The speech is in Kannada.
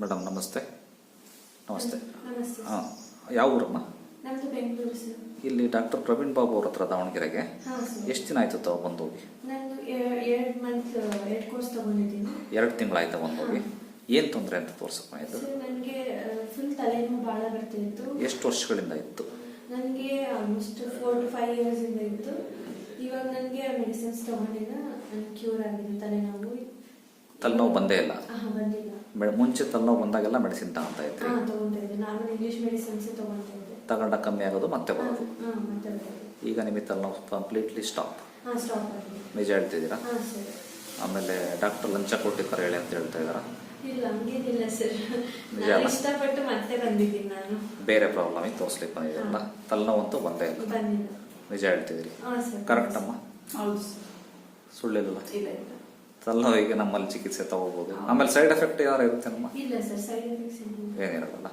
ಮೇಡಮ್ ನಮಸ್ತೆ. ನಮಸ್ತೆ. ಹಾಂ ಯಾವ ಊರಮ್ಮ? ಇಲ್ಲಿ ಡಾಕ್ಟರ್ ಪ್ರವೀಣ್ ಬಾಬು ಅವ್ರ ಹತ್ರ ದಾವಣಗೆರೆಗೆ. ಎಷ್ಟು ದಿನ ಆಯ್ತು ತಾವು ಬಂದು ಹೋಗಿ ಎರಡು ತಿಂಗಳಾಯ್ತು ಬಂದು ಹೋಗಿ ಏನು ತೊಂದರೆ ಅಂತ ತೋರ್ಸಪ್ಪ ಇದು? ಎಷ್ಟು ವರ್ಷಗಳಿಂದ ಇತ್ತು? ನನಗೆ almost four to five years ಇಂದ ಇತ್ತು. ಇವಾಗ ನನಗೆ ಮೆಡಿಸಿನ್ಸ್ ತಗೊಂಡಿನ ಕ್ಯೂರ್ ಆಗಿದೆ ತಲೆನೋವು. ತಲೆನೋವು ಬಂದೇ ಇಲ್ಲ. ಮೆ- ಮುಂಚೆ ತಲೆನೋವು ಬಂದಾಗೆಲ್ಲ ಮೆಡಿಸಿನ್ ತಗೊಂತಾ ಇದ್ರಿ. ತಗೊಂಡ ಕಮ್ಮಿ ಆಗೋದು ಮತ್ತೆ ಬರೋದು. ಈಗ ನಿಮಗೆ ತಲೆನೋವು ಕಂಪ್ಲೀಟ್ಲಿ ಸ್ಟಾಪ್ ನಿಜ ಹೇಳ್ತಿದ್ದೀರಾ? ಆಮೇಲೆ ಡಾಕ್ಟರ್ ಲಂಚ ಕೊಟ್ಟಿದ್ದಾರೆ ಹೇಳಿ ಅಂತ ಹೇಳ್ತಾ ಇದ್ದಾರಾ? ಬೇರೆ ಪ್ರಾಬ್ಲಮಿಗೆ ತೋರಿಸ್ಲಿಕ್ಕೆ ಬಂದಿದ್ದೀರಲ್ಲ ತಲೆನೋವು ಅಂತೂ ಬಂದೇ ಇಲ್ಲ. ನಿಜ ಹೇಳ್ತಿದ್ದೀರಿ. ಕರೆಕ್ಟ್ ಅಮ್ಮ. ಸುಳ್ಳಿಲ್ಲ ಇಲ್ಲ ತಲೆನೋವಿಗೆ ನಮ್ಮಲ್ಲಿ ಚಿಕಿತ್ಸೆ ತಗೋಬಹುದು ಆಮೇಲೆ ಸೈಡ್ ಎಫೆಕ್ಟ್ ಯಾರು ಇರುತ್ತೆ ನಮ್ಮ? ಏನಿರಲ್ಲ.